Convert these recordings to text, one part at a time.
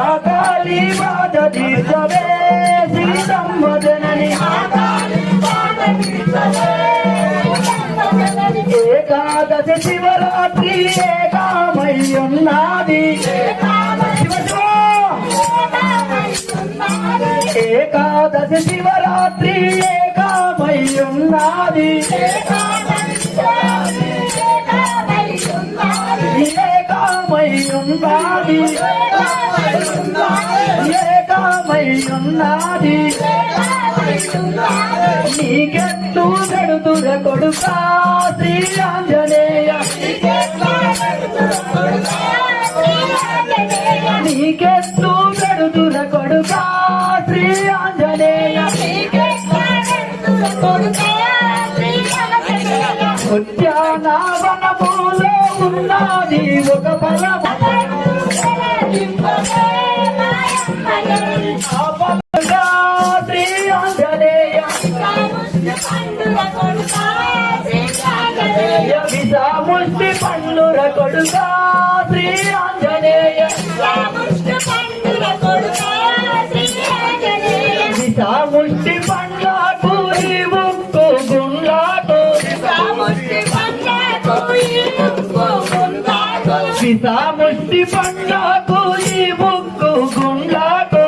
ఆకాళి బాధ తీర్చవే శ్రీ సంవదనని ఏకాదశి శివరాత్రి ఏకామయ్యున్నది. ఏకాదశి శివరాత్రి ఏకామయ్యున్నది. ఏకాదశి ఏకామయ్యున్నది ఏకామయ్యున్నది నీకెట్టు గడుతుర కొడుకా శ్రీ ఆంజనేయ నీకెట్టు గడుతుర కొడుకా శ్రీ ఆంజనేయ ఉన్నది ఒక ఫలము ఆ పండుర కొడుకా శ్రీ ఆంజనేయ విషముష్టి పండ్లకు ఈ ముక్కు గుండ్లకు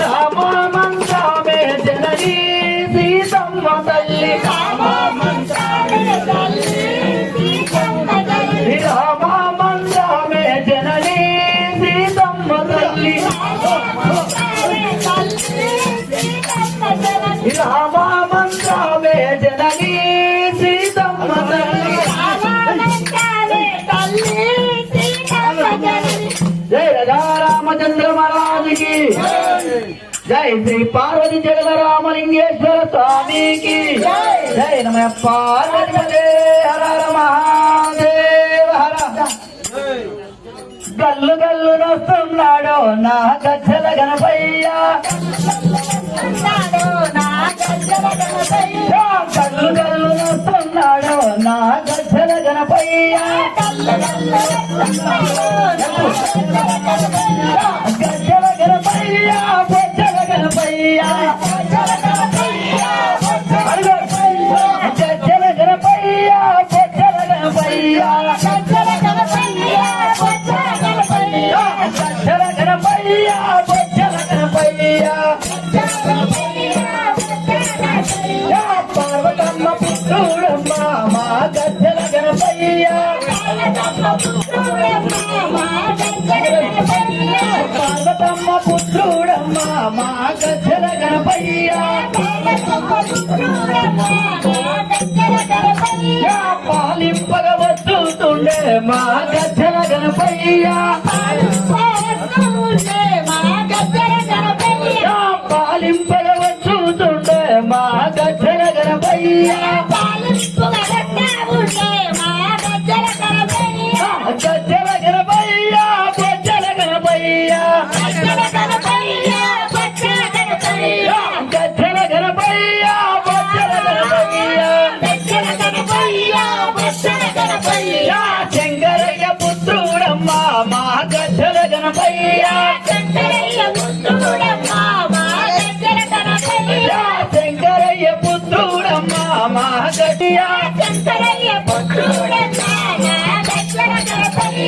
రామమంత్రమే జననీ రామచంద్ర మహారాజుకి జై శ్రీ పార్వతి జగద రామలింగేశ్వర స్వామికి. జై నమ పార్వతి హర హర మహాదేవ హర. గల్లు గల్లు నొస్తున్నాడు నా గచ్చల గణపయ్య. గల్లు గల్లు నొస్తున్నాడు నా గచ్చల గణపయ్య. గణపయ్య బొచ్చల గణపయ్య గచ్చల గణపయ్య పార్వతమ్మ పుత్రుడమ్మ మా గచ్చల గణపయ్య పాలింపగ వస్తుండే మా గజల గణపయ్యా. గట్టియ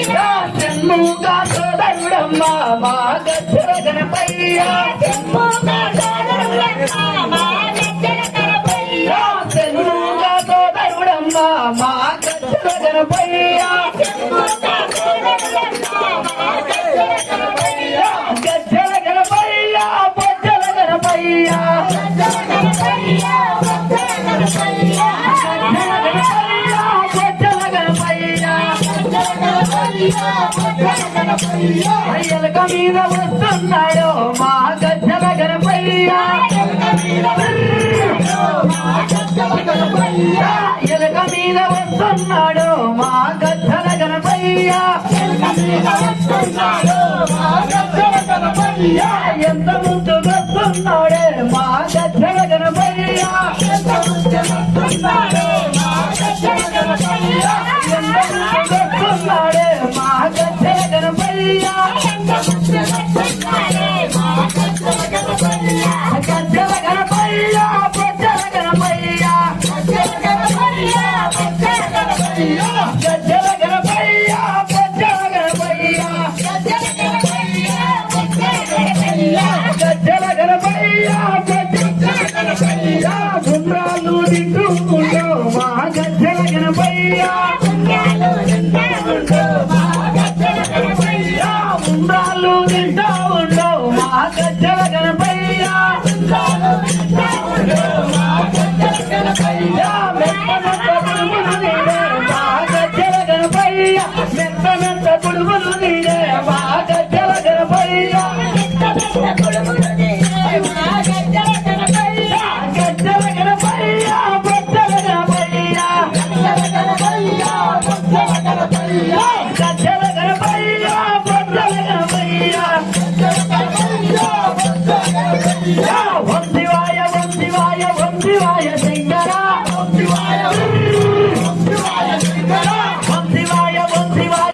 యా జన్ముగా సోదరుడమ్మ మా గచ్చల గణపయ్య జన్ముగా సోదరుడమ్మ మా గణపయ్య. గణపయ్య బొచ్చల గణపయ్య గణపయ్య. అయ్యలక మీద వస్తున్నాడు మా గజ్జల గణపయ్య. ఎలక మీద వస్తున్నాడు మా గజ్జల గణపయ్య. ఎంత ముందు వస్తున్నాడే మా గజ్జల గణపయ్య. ఎంత ముందు వస్తున్నాడే మా గుండ్రాలు తింటుండో మా గజ్జల గణపయ్యా. Thank.